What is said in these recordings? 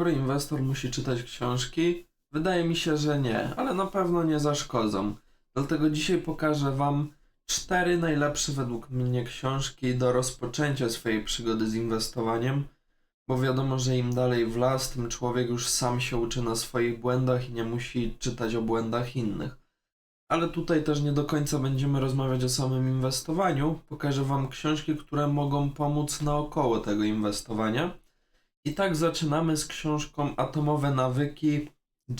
Który inwestor musi czytać książki? Wydaje mi się, że nie, ale na pewno nie zaszkodzą. Dlatego dzisiaj pokażę Wam cztery najlepsze według mnie książki do rozpoczęcia swojej przygody z inwestowaniem, bo wiadomo, że im dalej w las, tym człowiek już sam się uczy na swoich błędach i nie musi czytać o błędach innych. Ale tutaj też nie do końca będziemy rozmawiać o samym inwestowaniu. Pokażę Wam książki, które mogą pomóc naokoło tego inwestowania. I tak zaczynamy z książką Atomowe nawyki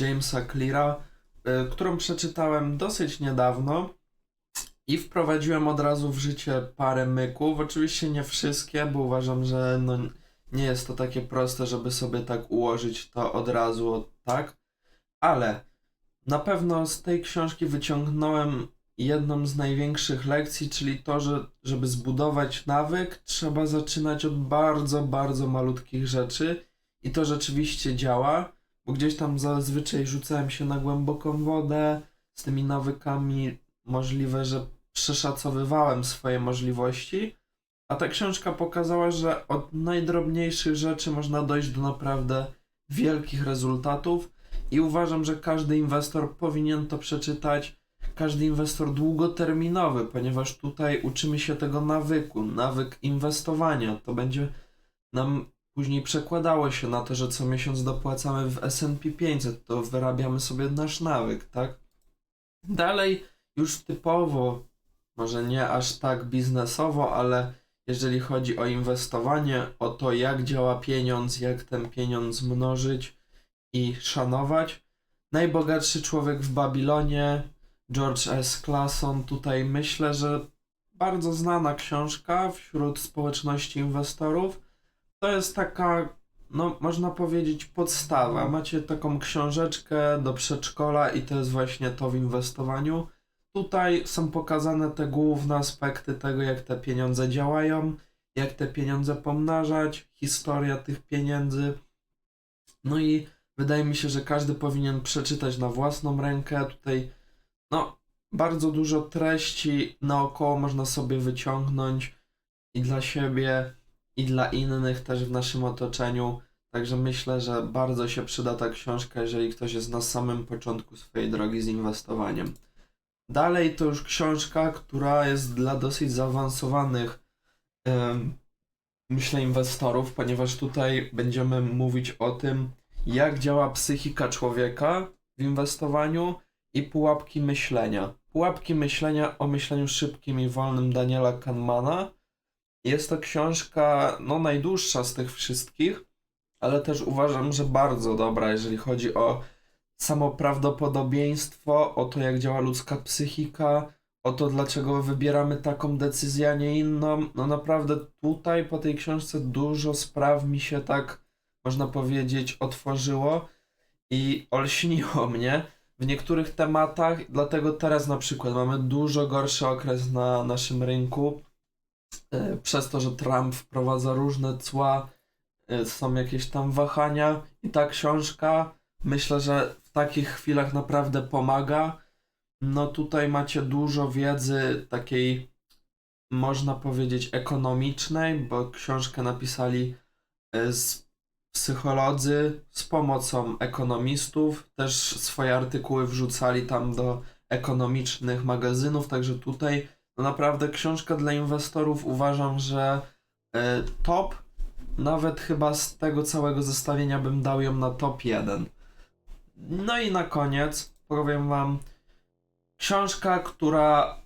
Jamesa Cleara, y, którą przeczytałem dosyć niedawno i wprowadziłem od razu w życie parę myków. Oczywiście nie wszystkie, bo uważam, że no, nie jest to takie proste, żeby sobie tak ułożyć to od razu, tak. Ale na pewno z tej książki wyciągnąłem jedną z największych lekcji, czyli to, że żeby zbudować nawyk, trzeba zaczynać od bardzo, bardzo malutkich rzeczy. I to rzeczywiście działa, bo gdzieś tam zazwyczaj rzucałem się na głęboką wodę. Z tymi nawykami, możliwe, że przeszacowywałem swoje możliwości, a ta książka pokazała, że od najdrobniejszych rzeczy można dojść do naprawdę wielkich rezultatów. I uważam, że każdy inwestor powinien to przeczytać, każdy inwestor długoterminowy, ponieważ tutaj uczymy się tego nawyku, nawyk inwestowania. To będzie nam później przekładało się na to, że co miesiąc dopłacamy w S&P 500, to wyrabiamy sobie nasz nawyk, tak? Dalej już typowo, może nie aż tak biznesowo, ale jeżeli chodzi o inwestowanie, o to jak działa pieniądz, jak ten pieniądz mnożyć i szanować. Najbogatszy człowiek w Babilonie, George S. Clason, tutaj myślę, że bardzo znana książka wśród społeczności inwestorów. To jest taka, no można powiedzieć, podstawa. Macie taką książeczkę do przedszkola i to jest właśnie to w inwestowaniu. Tutaj są pokazane te główne aspekty tego, jak te pieniądze działają, jak te pieniądze pomnażać, historia tych pieniędzy. No i wydaje mi się, że każdy powinien przeczytać na własną rękę. Tutaj, no, bardzo dużo treści naokoło można sobie wyciągnąć i dla siebie, i dla innych też w naszym otoczeniu. Także myślę, że bardzo się przyda ta książka, jeżeli ktoś jest na samym początku swojej drogi z inwestowaniem. Dalej to już książka, która jest dla dosyć zaawansowanych, myślę, inwestorów, ponieważ tutaj będziemy mówić o tym, jak działa psychika człowieka w inwestowaniu i pułapki myślenia. Pułapki myślenia o myśleniu szybkim i wolnym Daniela Kahnemana. Jest to książka, no, najdłuższa z tych wszystkich, ale też uważam, że bardzo dobra, jeżeli chodzi o samo prawdopodobieństwo, o to, jak działa ludzka psychika, o to, dlaczego wybieramy taką decyzję, a nie inną. No naprawdę tutaj po tej książce dużo spraw mi się tak, można powiedzieć, otworzyło i olśniło mnie w niektórych tematach, dlatego teraz na przykład mamy dużo gorszy okres na naszym rynku, e, przez to, że Trump wprowadza różne cła, e, są jakieś tam wahania i ta książka myślę, że w takich chwilach naprawdę pomaga. No tutaj macie dużo wiedzy takiej, można powiedzieć, ekonomicznej, bo książkę napisali e, z psycholodzy z pomocą ekonomistów. Też swoje artykuły wrzucali tam do ekonomicznych magazynów, także tutaj no naprawdę książka dla inwestorów uważam, że e, top. Nawet chyba z tego całego zestawienia bym dał ją na top 1. No i na koniec powiem Wam książka, która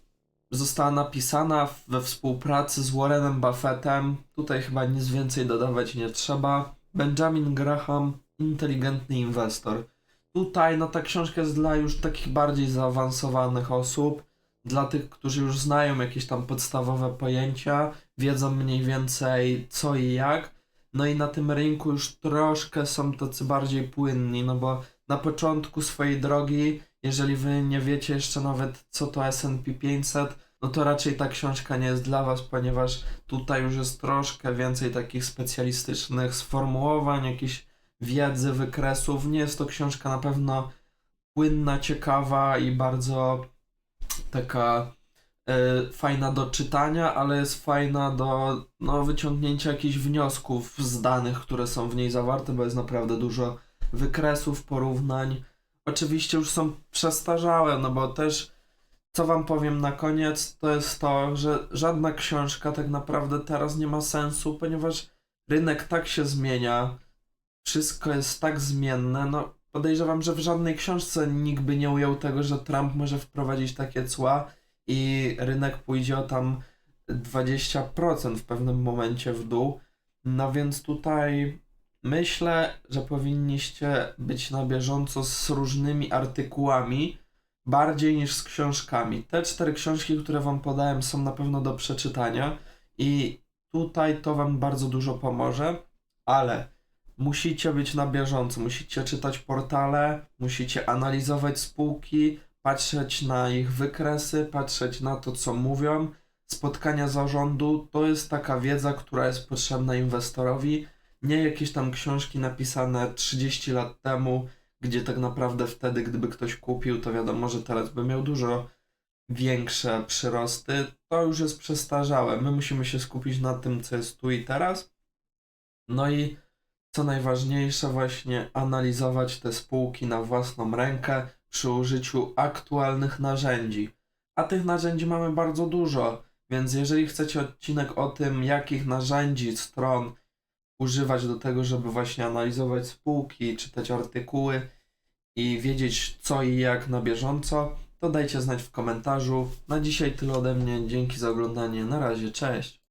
została napisana we współpracy z Warrenem Buffettem. Tutaj chyba nic więcej dodawać nie trzeba. Benjamin Graham, inteligentny inwestor. Tutaj no ta książka jest dla już takich bardziej zaawansowanych osób, dla tych, którzy już znają jakieś tam podstawowe pojęcia, wiedzą mniej więcej co i jak. No i na tym rynku już troszkę są tacy bardziej płynni, no bo na początku swojej drogi, jeżeli wy nie wiecie jeszcze nawet co to S&P 500, no to raczej ta książka nie jest dla was, ponieważ tutaj już jest troszkę więcej takich specjalistycznych sformułowań, jakiejś wiedzy, wykresów. Nie jest to książka na pewno płynna, ciekawa i bardzo taka y, fajna do czytania, ale jest fajna do no, wyciągnięcia jakichś wniosków z danych, które są w niej zawarte, bo jest naprawdę dużo wykresów, porównań. Oczywiście już są przestarzałe, no bo też co wam powiem na koniec, to jest to, że żadna książka tak naprawdę teraz nie ma sensu, ponieważ rynek tak się zmienia, wszystko jest tak zmienne, no podejrzewam, że w żadnej książce nikt by nie ujął tego, że Trump może wprowadzić takie cła i rynek pójdzie o tam 20% w pewnym momencie w dół. No więc tutaj myślę, że powinniście być na bieżąco z różnymi artykułami, bardziej niż z książkami. Te cztery książki, które wam podałem, są na pewno do przeczytania i tutaj to wam bardzo dużo pomoże, ale musicie być na bieżąco, musicie czytać portale, musicie analizować spółki, patrzeć na ich wykresy, patrzeć na to, co mówią. Spotkania zarządu to jest taka wiedza, która jest potrzebna inwestorowi, nie jakieś tam książki napisane 30 lat temu, gdzie tak naprawdę wtedy, gdyby ktoś kupił, to wiadomo, że teraz by miał dużo większe przyrosty. To już jest przestarzałe. My musimy się skupić na tym, co jest tu i teraz. No i co najważniejsze, właśnie analizować te spółki na własną rękę przy użyciu aktualnych narzędzi. A tych narzędzi mamy bardzo dużo, więc jeżeli chcecie odcinek o tym, jakich narzędzi, stron używać do tego, żeby właśnie analizować spółki, czytać artykuły i wiedzieć co i jak na bieżąco, to dajcie znać w komentarzu. Na dzisiaj tyle ode mnie. Dzięki za oglądanie. Na razie, cześć.